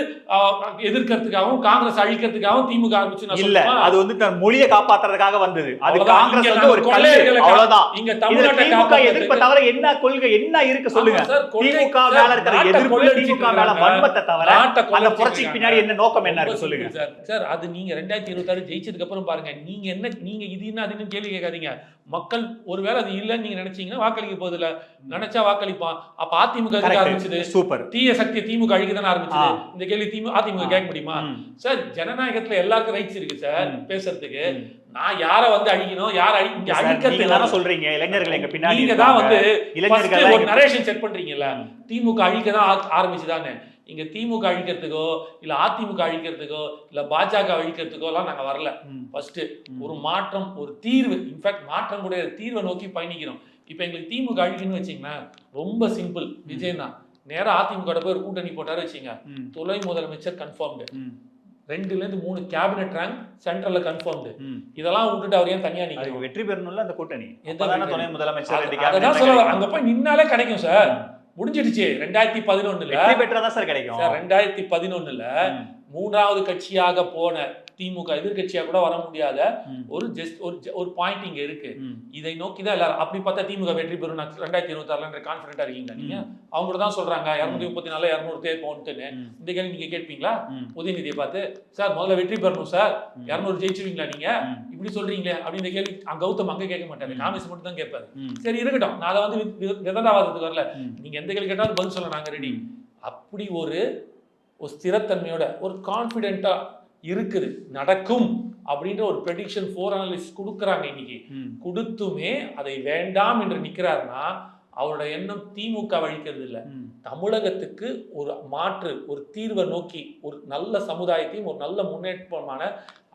A: எதிர்க்கிறதுக்காகவும் காங்கிரஸ் அழிக்கிறதுக்காகவும் திமுக ஆரம்பிச்சு
B: இல்ல? அது வந்து மொழியை காப்பாத்துறதுக்காக வந்தது. அது. காங்கிரஸ் வந்து ஒரு கல்லு. அவ்வளவுதான்.
A: இங்க தமிழ்நாட்டை
B: எதிர்ப்பை தவிர என்ன கொள்கை என்ன இருக்கு சொல்லுங்க? திமுக மேல இருக்கிற எதிர்ப்பு திமுக மேல. வன்மத்தை தவிர அந்த புரட்சிக்கு. பின்னாடி என்ன நோக்கம் என்ன இருக்கு சொல்லுங்க.
A: சார். சார் அது நீங்க ரெண்டாயிரத்தி இருபத்தாறு ஜெயிச்சதுக்கு அப்புறம் பாருங்க. நீங்க என்ன நீங்க இது என்ன அதுன்னு கேள்வி கேட்காதீங்க. மக்கள் ஒருவேளை அது இல்லைன்னு நீங்க நினைச்சீங்கன்னா வாக்களிக்க போதில்ல நினைச்சா வாக்களிப்பான். அப்ப அதிமுக ஆரம்பிச்சது?
B: சூப்பர்
A: தீய சக்தி திமுக அழிக்க தானே ஆரம்பிச்சது இந்த கேள்வி திமுக அதிமுக கேட்க முடியுமா? சார் ஜனநாயகத்துல எல்லாருக்கும் ரைட்ஸ் இருக்கு சார். பேசுறதுக்கு. நான் யார வந்து அழிக்கணும்? யார இங்க அழிக்கிறதுக்கு
B: சொல்றீங்க. இளைஞர்கள் எங்க பின்னாடி
A: நீங்க தான் வந்து
B: இளைஞர்கள்
A: ஒரு நரேஷன் செட் பண்றீங்கல்ல. திமுக அழிக்க தான் ஆரம்பிச்சுதானே. இங்க திமுக அழிக்கிறதுக்கோ இல்ல அதிமுக அழிக்கிறதுக்கோ இல்ல பாஜக அழிக்கிறதுக்கோ எல்லாம் நாங்க வரல. ஃபர்ஸ்ட் ஒரு மாற்றம் ஒரு தீர்வு. இன்ஃபேக்ட் மாற்றம் கூட தீர்வை நோக்கி பயணிக்கிறோம். இப்போ எங்களுக்கு திமுக அழிக்கணும்னு வச்சீங்களேன் ரொம்ப சிம்பிள் விஜய் தான் நேரா அதிமுக போய் ஒரு கூட்டணி போட்டாரு வச்சீங்க. துணை முதலமைச்சர் கன்ஃபார்ம்டு ரெண்டுல இருந்து மூணு கேபினெட் ரேங்க் சென்ட்ரல்ல கன்ஃபார்ம்டு இதெல்லாம் விட்டுட்டு அவர் ஏன் தனியா
B: அதுக்கு
A: நிக்கணும்
B: வெற்றி பெறணும்ல அந்த கூட்டணி.
A: எந்த?
B: துணை முதலமைச்சர்
A: அதான் சொல்ல. அங்க போய் நின்னாலே கிடைக்கும் சார் முடிஞ்சிடுச்சு ரெண்டாயிரத்தி பதினொன்னுல
B: பெற்றா தான் சார் கிடைக்கும்
A: சார் ரெண்டாயிரத்தி பதினொன்னுல. மூன்றாவது கட்சியாக போன திமுக எதிர்க்கட்சியா கூட வர முடியாத. ஒரு ஜஸ்ட் ஒரு ஒரு பாயிண்ட் இங்க இருக்கு. இதை நோக்கி தான் எல்லாரும் அப்படி பார்த்தா திமுக வெற்றி பெறும் ரெண்டாயிரத்தி இருபத்தி ஆறுல கான்பிடண்டா இருக்கீங்களா நீங்க அவங்க தான் சொல்றாங்க இரநூத்தி முப்பத்தி நாலு இரநூறு தேர்ப்போன்ட்டுன்னு
B: ம்.
A: இந்த கேள்வி நீங்க கேட்பீங்களா. உதயநிதியை பார்த்து சார் முதல்ல வெற்றி பெறணும் சார். இரநூறு ஜெயிச்சுவீங்களா நீங்க. இப்படி சொல்றீங்களே அப்படின்னு கேள்வி அங்க கௌதம் அங்க கேட்க மாட்டாரு. காங்கிரஸ் மட்டும் தான் கேட்பாரு. சரி இருக்கட்டும் நான் அதை வந்து விதண்டாவாதத்துக்கு வரல. நீங்க எந்த கேள்வி கேட்டாலும் பதில் சொல்ல நாங்க ரெடி அப்படி ஒரு ஒரு ஸ்திரத்தன்மையோட ஒரு கான்ஃபிடென்ட்டா இருக்குது நடக்கும் அப்படின்ற ஒரு ப்ரெடிக்ஷன் ஃபோர் அனலிஸ்ட் கொடுக்குறாங்க இன்னைக்கு. கொடுத்துமே அதை வேண்டாம் என்று நிக்கிறாருன்னா அவரோட எண்ணம் திமுக வழிக்கிறது இல்ல. தமிழகத்துக்கு ஒரு மாற்று ஒரு தீர்வை நோக்கி ஒரு நல்ல சமுதாயத்தையும் ஒரு நல்ல முன்னேற்றமான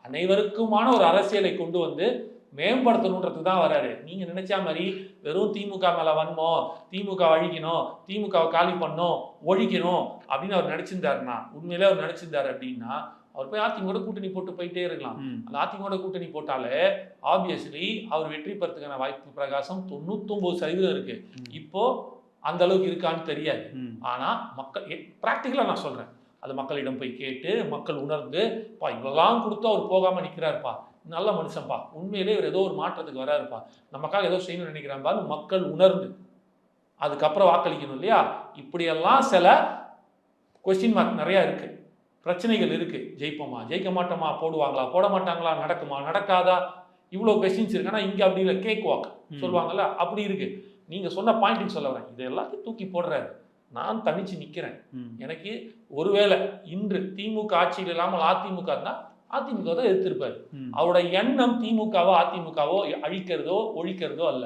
A: அனைவருக்குமான ஒரு அரசியலை கொண்டு வந்து மேம்படுத்தணுன்றதுக்கு தான் வராரு நீங்க நினைச்ச மாதிரி வெறும் திமுக மேல வன்மம் திமுக அழிக்கணும் திமுகவை காலி பண்ணணும் ஒழிக்கணும் அப்படின்னு அவர் நினைச்சிருந்தாருன்னா உண்மையிலே அவர் நினைச்சிருந்தாரு அப்படின்னா அவர் போய் அதிமுக கூட்டணி போட்டு போயிட்டே இருக்கலாம். அந்த அதிமுக கூட்டணி போட்டாலே ஆப்வியஸ்லி அவர் வெற்றி பெறத்துக்கான வாய்ப்பு பிரகாசம் தொண்ணூத்தொன்பது சதவீதம் இருக்கு. இப்போ அந்த அளவுக்கு இருக்கான்னு தெரியாது.
B: ம்.
A: ஆனா மக்கள் ப்ராக்டிக்கலாக நான் சொல்றேன். அது மக்களிடம் போய் கேட்டு மக்கள் உணர்ந்து பா இவ்வளோலாம் கொடுத்து அவர் போகாம நிற்கிறாருப்பா நல்ல மனுஷன்ப்பா உண்மையிலே இவர் ஏதோ ஒரு மாற்றத்துக்கு வராருப்பா. நமக்காக ஏதோ செய்யணும்னு நினைக்கிறான்பான்னு மக்கள் உணர்ந்து. அதுக்கப்புறம் வாக்களிக்கணும் இல்லையா? இப்படியெல்லாம் சில கொஸ்டின் மார்க் நிறையா இருக்கு. பிரச்சனைகள் இருக்கு. ஜெயிப்போமா? ஜெயிக்க மாட்டோமா? போடுவாங்களா? போட மாட்டாங்களா? நடக்குமா? நடக்காதா? இவ்வளோ கொஸ்டின்ஸ் இருக்கு. ஆனால் இங்கே அப்படி இல்லை. Cake walk. சொல்லுவாங்கல்ல அப்படி இருக்கு. நீங்க சொன்ன பாயிண்ட்னு சொல்ல வரேன். இது எல்லாத்தையும் தூக்கி போடுறாரு. நான் தனிச்சு நிக்கிறேன்.
B: ம்.
A: எனக்கு ஒருவேளை இன்று திமுக ஆட்சியில் இல்லாமல் அதிமுக இருந்தா அதிமுக தான் எதிர்த்திருப்பாரு. அவரோட எண்ணம் திமுகவோ அதிமுகவோ அழிக்கிறதோ ஒழிக்கிறதோ அல்ல.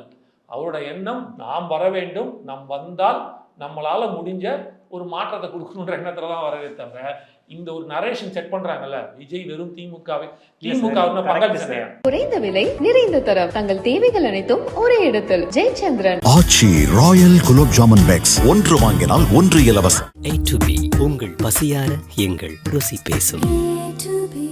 A: அவரோட எண்ணம் நாம் வர வேண்டும் நாம் வந்தால் நம்மளால முடிஞ்ச ஒரு மாற்றத்தை கொடுக்கணுன்ற எண்ணத்துல தான் வரவே தவிர இந்த ஒரு நரேஷன் செட் பண்றாங்கல்ல விஜய் வெறும் திமுகவை. திமுக
C: குறைந்த விலை நிறைந்த தரம் தங்கள் தேவைகள் அனைத்தும் ஒரே இடத்தில். ஜெயச்சந்திரன்.
F: ஆச்சி ராயல் குலோப் ஜாமன் பேக்ஸ் ஒன்று வாங்கினால் ஒன்று இலவசம்.
G: ஏ டு பி உங்கள் பசியார எங்கள் ருசி பேசும்.
H: To be